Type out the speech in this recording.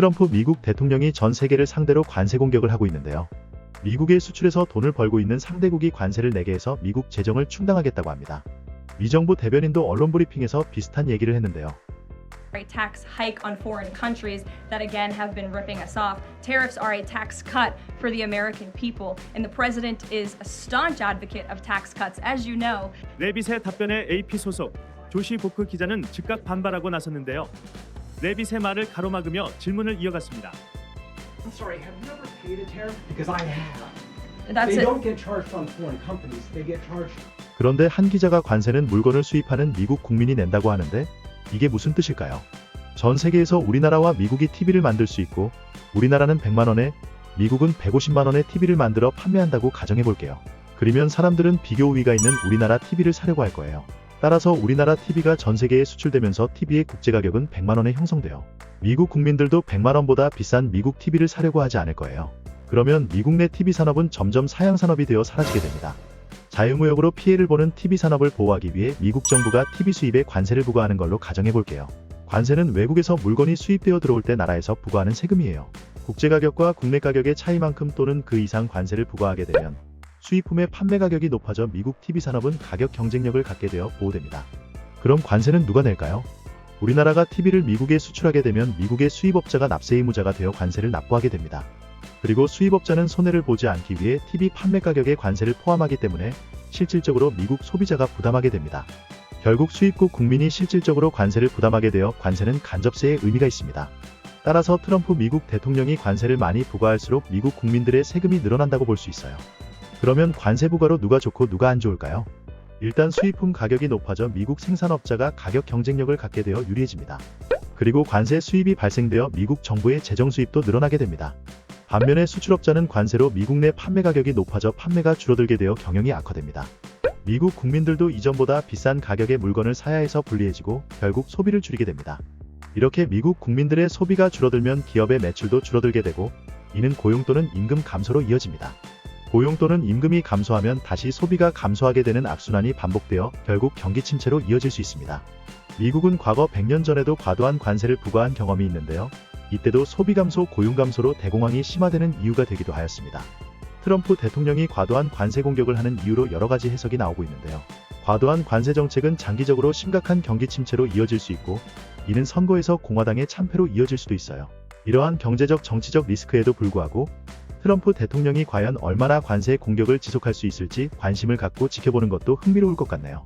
트럼프 미국 대통령이 전 세계를 상대로 관세 공격을 하고 있는데요. 미국의 수출에서 돈을 벌고 있는 상대국이 관세를 내게 해서 미국 재정을 충당하겠다고 합니다. 미 정부 대변인도 언론 브리핑에서 비슷한 얘기를 했는데요. a tax hike on foreign countries that again have been ripping us off. Tariffs are a tax cut for the American people, and the president is a staunch advocate of tax cuts. As you know, 레빗의 답변에 AP 소속 조시 보크 기자는 즉각 반발하고 나섰는데요. 레빗의 말을 가로막으며 질문을 이어갔습니다. I'm sorry, have you ever paid a tariff? Because I have. that's they it. don't get charged on foreign companies. They get charged 그런데 한 기자가 관세는 물건을 수입하는 미국 국민이 낸다고 하는데 이게 무슨 뜻일까요? 전 세계에서 우리나라와 미국이 TV를 만들 수 있고 우리나라는 100만 원에 미국은 150만 원에 TV를 만들어 판매한다고 가정해 볼게요. 그러면 사람들은 비교 우위가 있는 우리나라 TV를 사려고 할 거예요. 따라서 우리나라 TV가 전 세계에 수출되면서 TV의 국제 가격은 100만 원에 형성돼요. 미국 국민들도 100만 원보다 비싼 미국 TV를 사려고 하지 않을 거예요. 그러면 미국 내 TV 산업은 점점 사양 산업이 되어 사라지게 됩니다. 자유무역으로 피해를 보는 TV 산업을 보호하기 위해 미국 정부가 TV 수입에 관세를 부과하는 걸로 가정해 볼게요. 관세는 외국에서 물건이 수입되어 들어올 때 나라에서 부과하는 세금이에요. 국제 가격과 국내 가격의 차이만큼 또는 그 이상 관세를 부과하게 되면 수입품의 판매 가격이 높아져 미국 TV 산업은 가격 경쟁력을 갖게 되어 보호됩니다. 그럼 관세는 누가 낼까요? 우리나라가 TV를 미국에 수출하게 되면 미국의 수입업자가 납세 의무자가 되어 관세를 납부하게 됩니다. 그리고 수입업자는 손해를 보지 않기 위해 TV 판매 가격에 관세를 포함하기 때문에 실질적으로 미국 소비자가 부담하게 됩니다. 결국 수입국 국민이 실질적으로 관세를 부담하게 되어 관세는 간접세의 의미가 있습니다. 따라서 트럼프 미국 대통령이 관세를 많이 부과할수록 미국 국민들의 세금이 늘어난다고 볼 수 있어요. 그러면 관세 부과로 누가 좋고 누가 안 좋을까요? 일단 수입품 가격이 높아져 미국 생산업자가 가격 경쟁력을 갖게 되어 유리해집니다. 그리고 관세 수입이 발생되어 미국 정부의 재정 수입도 늘어나게 됩니다. 반면에 수출업자는 관세로 미국 내 판매 가격이 높아져 판매가 줄어들게 되어 경영이 악화됩니다. 미국 국민들도 이전보다 비싼 가격의 물건을 사야 해서 불리해지고 결국 소비를 줄이게 됩니다. 이렇게 미국 국민들의 소비가 줄어들면 기업의 매출도 줄어들게 되고 이는 고용 또는 임금 감소로 이어집니다. 고용 또는 임금이 감소하면 다시 소비가 감소하게 되는 악순환이 반복되어 결국 경기 침체로 이어질 수 있습니다. 미국은 과거 100년 전에도 과도한 관세를 부과한 경험이 있는데요. 이때도 소비 감소, 고용 감소로 대공황이 심화되는 이유가 되기도 하였습니다. 트럼프 대통령이 과도한 관세 공격을 하는 이유로 여러 가지 해석이 나오고 있는데요. 과도한 관세 정책은 장기적으로 심각한 경기 침체로 이어질 수 있고, 이는 선거에서 공화당의 참패로 이어질 수도 있어요. 이러한 경제적 정치적 리스크에도 불구하고 트럼프 대통령이 과연 얼마나 관세 공격을 지속할 수 있을지 관심을 갖고 지켜보는 것도 흥미로울 것 같네요.